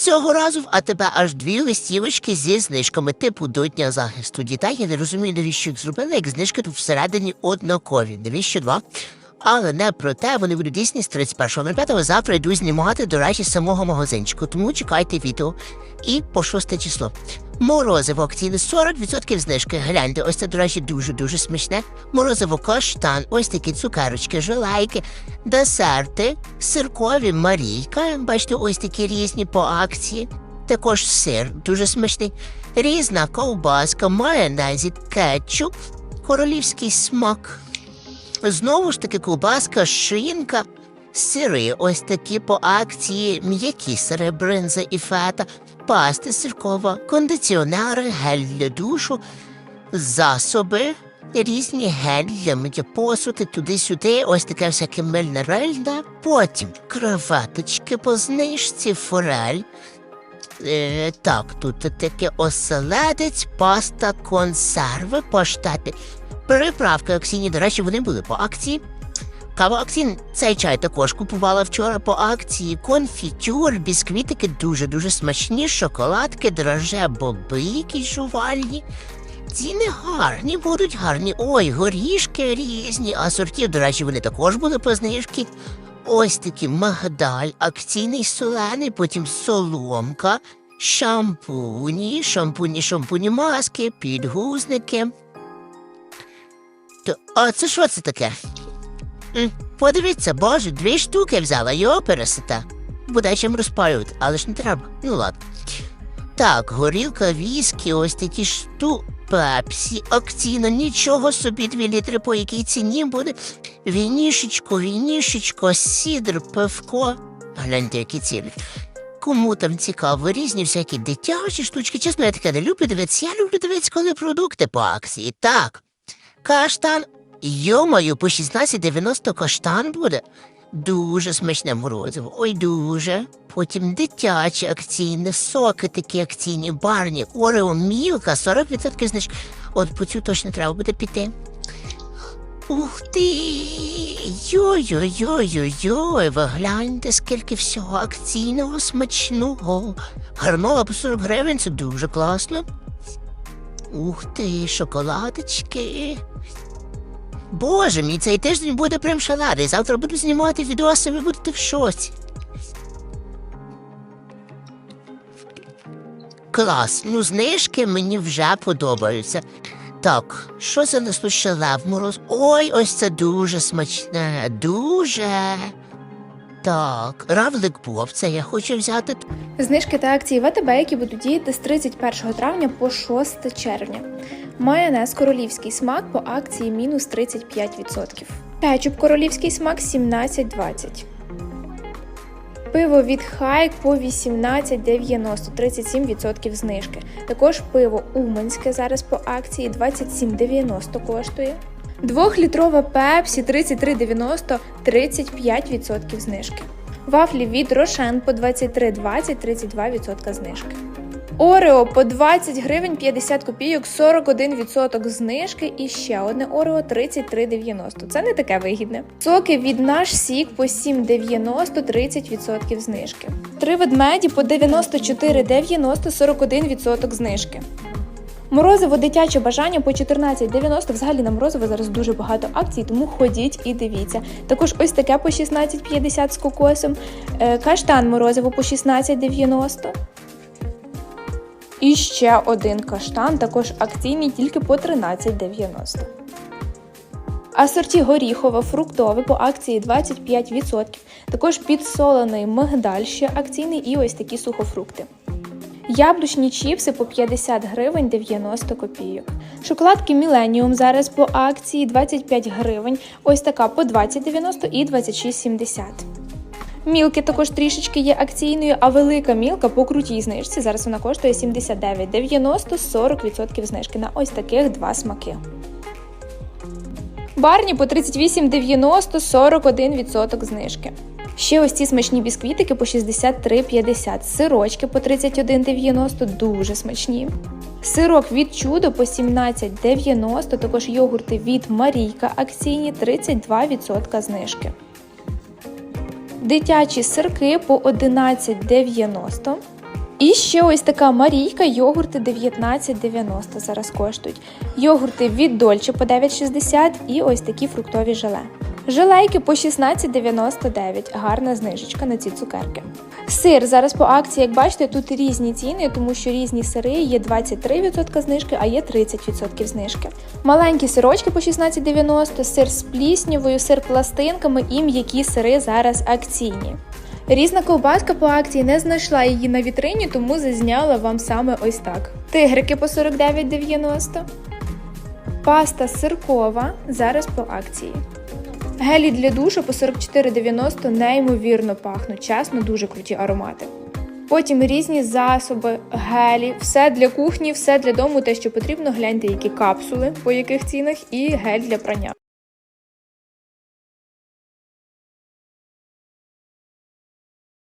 Цього разу в АТБ аж дві листівочки зі знижками типу до дня захисту дітей. Я не розумію, навіщо їх зробили, як знижки тут всередині однакові. Навіщо два? Але не про те, вони будуть дійсні з 31.05. Завтра йду знімати, до речі, самого магазинчику. Тому чекайте відео. І по шосте число. Морозиво акційне 40% знижки. Гляньте, ось це, до речі, дуже-дуже смачне. Морозиво каштан, ось такі цукерочки, желайки, десерти, сиркові Марійка. Бачите, ось такі різні по акції. Також сир, дуже смачний. Різна ковбаска, майонезі, кетчуп, королівський смак. Знову ж таки, ковбаска, шинка, сири, ось такі по акції, м'які сири, бринза і фета, пасти сиркова, кондиціонери, гель для душу, засоби, різні гель для миття посуди, туди-сюди, ось таке всяке мильне потім креветочки по знижці, форель. Е, так, тут таке оселедець, паста, консерви, паштети. Приправки акційні, до речі, вони були по акції. Кава цей чай також купувала вчора по акції. Конфітюр, бісквітики дуже-дуже смачні, шоколадки, драже, боби якісь жувальні. Ціни гарні, будуть гарні. Ой, горішки різні, а сортів, до речі, вони також були по знижці. Ось такі магдаль, акційний солений, потім соломка, шампуні, шампуні, шампуні маски, підгузники. То, а це що це таке? Подивіться, боже, дві штуки взяла, його пересита. Буде чим розпалювати, але ж не треба. Ну ладно. Так, горілка, віскі, ось такі шту. Пепсі, акційно, нічого собі, дві літри по якій ціні буде. Вінішечко, вінішечко, сідр, пивко. Гляньте, які ціни. Кому там цікаво, різні всякі дитячі штучки. Чесно, я таке не люблю дивитися. Я люблю дивитися, коли продукти по акції. Так. Каштан, йомаю, по 16,90 каштан буде. Дуже смачне морозиво. Ой, дуже. Потім дитячі акційні, соки такі акційні, барні, Орео, мілка, 40% знижки. От по цю точно треба буде піти. Ух ти! Йой-йой-йой-йой-йой, ви гляньте, скільки всього акційного смачного. Гарнола по 40 гривень, це дуже класно. Ух ти, шоколадочки. Боже мій, цей тиждень буде прям шаладий. Завтра буду знімати відоси, ви будете в шоці. Клас, ну знижки мені вже подобаються. Так, що це нас тут ще мороз? Ой, ось це дуже смачне, дуже. Так, равлик був, це я хочу взяти. Знижки та акції ВТБ, які будуть діяти з 31 травня по 6 червня. Майонез королівський смак по акції мінус 35%. Кетчуп королівський смак 17,20. Пиво від Хайк по 18,90, 37% знижки. Також пиво Уманське зараз по акції 27,90 коштує. Двохлітрова Пепсі 33,90, 35% знижки. Вафлі від Рошен по 23,20, 32% знижки. Орео по 20 гривень 50 копійок, 41% знижки і ще одне Орео 33,90. Це не таке вигідне. Соки від наш сік по 7,90, 30% знижки. Три ведмеді по 94,90, 41% знижки. Морозиво дитяче бажання по 14,90. Взагалі на морозиво зараз дуже багато акцій, тому ходіть і дивіться. Також ось таке по 16,50 з кокосом. Е, Каштан морозиво по 16,90. І ще один каштан, також акційний, тільки по 13,90. Асорті горіхове, фруктове по акції 25%. Також підсолений мигдаль ще акційний і ось такі сухофрукти. Яблучні чіпси по 50 гривень 90 копійок. Шоколадки Millennium зараз по акції 25 гривень. Ось така по 20,90 і 26,70. Мілки також трішечки є акційною, а велика мілка по крутій знижці. Зараз вона коштує 79,90 40% знижки на ось таких два смаки. Барні по 38,90 41% знижки. Ще ось ці смачні бісквітики по 63,50, сирочки по 31,90 дуже смачні. Сирок від чудо по 17,90, також йогурти від Марійка акційні 32% знижки. Дитячі сирки по 11,90. І ще ось така Марійка, йогурти 19,90 зараз коштують. Йогурти від Дольче по 9,60 і ось такі фруктові желе. Желейки по 16,99. Гарна знижечка на ці цукерки. Сир зараз по акції, як бачите, тут різні ціни, тому що різні сири є 23% знижки, а є 30% знижки. Маленькі сирочки по 16,90, сир з пліснявою, сир пластинками і м'які сири зараз акційні. Різна ковбаска по акції не знайшла її на вітрині, тому зазняла вам саме ось так. Тигрики по 49,90. Паста сиркова зараз по акції. Гелі для душу по 44,90 неймовірно пахнуть, чесно, дуже круті аромати. Потім різні засоби, гелі, все для кухні, все для дому, те, що потрібно. Гляньте, які капсули, по яких цінах, і гель для прання.